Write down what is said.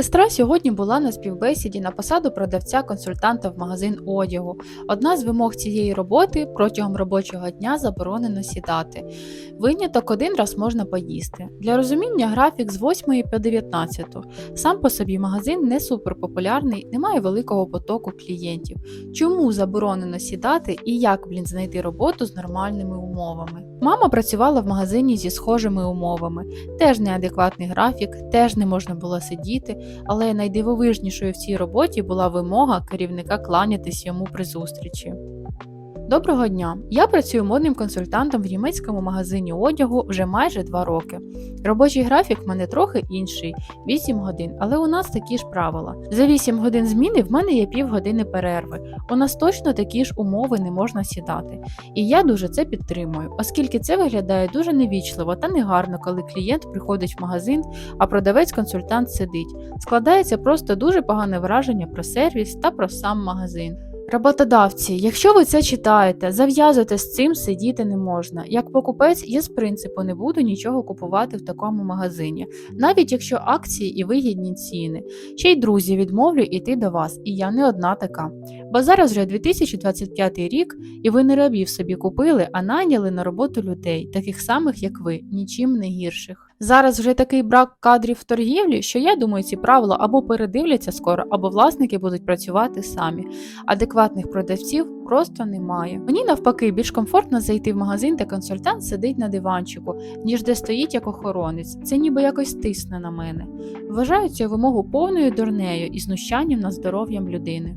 Сестра сьогодні була на співбесіді на посаду продавця-консультанта в магазин одягу. Одна з вимог цієї роботи протягом робочого дня заборонено сідати. Виняток один раз можна поїсти. Для розуміння графік з 8 по 19. Сам по собі магазин не суперпопулярний, немає великого потоку клієнтів. Чому заборонено сідати і як, блін, знайти роботу з нормальними умовами? Мама працювала в магазині зі схожими умовами. Теж неадекватний графік, теж не можна було сидіти, але найдивовижнішою в цій роботі була вимога керівника кланятись йому при зустрічі. Доброго дня! Я працюю модним консультантом в німецькому магазині одягу вже майже два роки. Робочий графік в мене трохи інший 8 годин, але у нас такі ж правила. За 8 годин зміни в мене є півгодини перерви. У нас точно такі ж умови не можна сідати. І я дуже це підтримую, оскільки це виглядає дуже невічливо та негарно, коли клієнт приходить в магазин, а продавець-консультант сидить. Складається просто дуже погане враження про сервіс та про сам магазин. Роботодавці, якщо ви це читаєте, зав'язуйте з цим сидіти не можна. Як покупець, я з принципу не буду нічого купувати в такому магазині, навіть якщо акції і вигідні ціни. Ще й друзі відмовлю йти до вас, і я не одна така. Бо зараз вже 2025 рік, і ви не рабів собі купили, а найняли на роботу людей, таких самих як ви, нічим не гірших. Зараз вже такий брак кадрів в торгівлі, що я думаю, ці правила або передивляться скоро, або власники будуть працювати самі. Адекватних продавців просто немає. Мені навпаки більш комфортно зайти в магазин, де консультант сидить на диванчику, ніж де стоїть як охоронець. Це ніби якось тисне на мене. Вважаю цю вимогу повною дурнею і знущанням над здоров'ям людини.